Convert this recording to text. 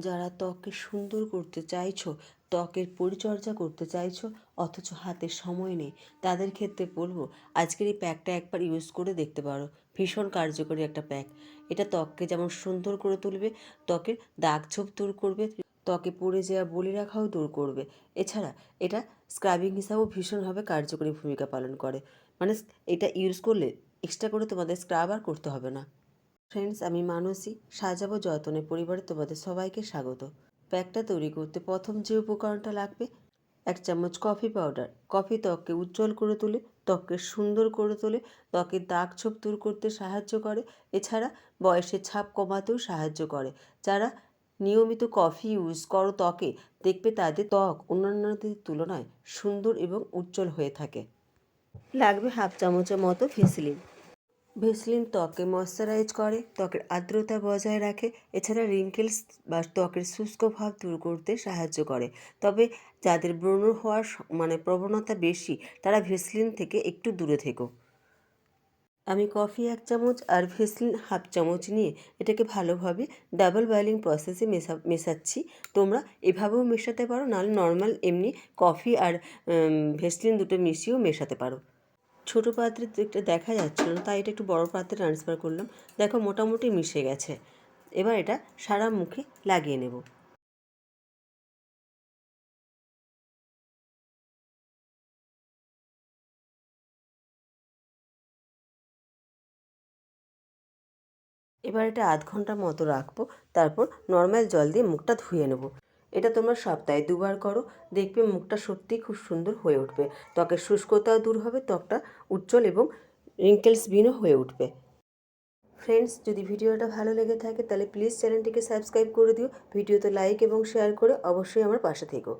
যারা ত্বককে সুন্দর করতে চাইছো, ত্বকের পরিচর্যা করতে চাইছো, অথচ হাতে সময় নেই, তাদের ক্ষেত্রে বলব, আজকের এই প্যাকটা একবার ইউজ করে দেখতে পারো। ভীষণ কার্যকরী একটা প্যাক এটা ত্বককে যেমন সুন্দর করে তুলবে, ত্বকের দাগ ছোপ দূর করবে, ত্বকে পড়ে যাওয়া বলি রাখাও দূর করবে। এছাড়া এটা স্ক্রাবিং হিসাবেও ভীষণভাবে কার্যকরী ভূমিকা পালন করে। মানে এটা ইউজ করলে এক্সট্রা করে তোমাদের স্ক্রাব আর করতে হবে না। ফ্রেন্ডস আমি মানসী, সাজাবো যতনে পরিবারে তোমাদের সবাইকে স্বাগত। প্যাকটা তৈরি করতে প্রথম যে উপকরণটা লাগবে, এক চামচ কফি পাউডার কফি ত্বককে উজ্জ্বল করে তোলে, ত্বককে সুন্দর করে তোলে, ত্বকের দাগ ছোপ দূর করতে সাহায্য করে। এছাড়া বয়সের ছাপ কমাতেও সাহায্য করে। যারা নিয়মিত কফি ইউজ করো ত্বকে, দেখবে তাদের ত্বক অন্যান্যদের তুলনায় সুন্দর এবং উজ্জ্বল হয়ে থাকে। লাগবে হাফ চামচের মতো ভেসলিন ভেসলিন ত্বককে ময়শ্চারাইজ করে, ত্বকের আর্দ্রতা বজায় রাখে, এছাড়া রিঙ্কেলস বা ত্বকের শুষ্ক ভাব দূর করতে সাহায্য করে। তবে যাদের ব্রণ হওয়ার মানে প্রবণতা বেশি, তারা ভেসলিন থেকে একটু দূরে থেকো। আমি কফি এক চামচ আর ভেসলিন হাফ চামচ নিয়ে এটাকে ভালোভাবে ডাবল বয়েলিং প্রসেসে মেশা, মেশাচ্ছি। তোমরা এভাবেও মেশাতে পারো, নাহলে নর্মাল এমনি কফি আর ভেসলিন দুটো মিশিয়েও মেশাতে পারো। ছোটো পাত্রে একটা দেখা যাচ্ছিল না, তাই এটা একটু বড় পাত্রে ট্রান্সফার করলাম। দেখো মোটামুটি মিশে গেছে। এবার এটা সারা মুখে লাগিয়ে নেব। এবার এটা আধ ঘণ্টা মতো রাখব, তারপর নর্মাল জল দিয়ে মুখটা ধুয়ে নেব। এটা তোমরা সপ্তাহে দুবার করো, দেখবে মুখটা সত্যিই খুব সুন্দর হয়ে উঠবে। ত্বকের শুষ্কতাও দূর হবে, ত্বকটা উজ্জ্বল এবং রিঙ্কেলস বিনও হয়ে উঠবে। ফ্রেন্ডস যদি ভিডিওটা ভালো লেগে থাকে, তাহলে প্লিজ চ্যানেলটিকে সাবস্ক্রাইব করে দিও। ভিডিওতে লাইক এবং শেয়ার করে অবশ্যই আমার পাশে থেকো।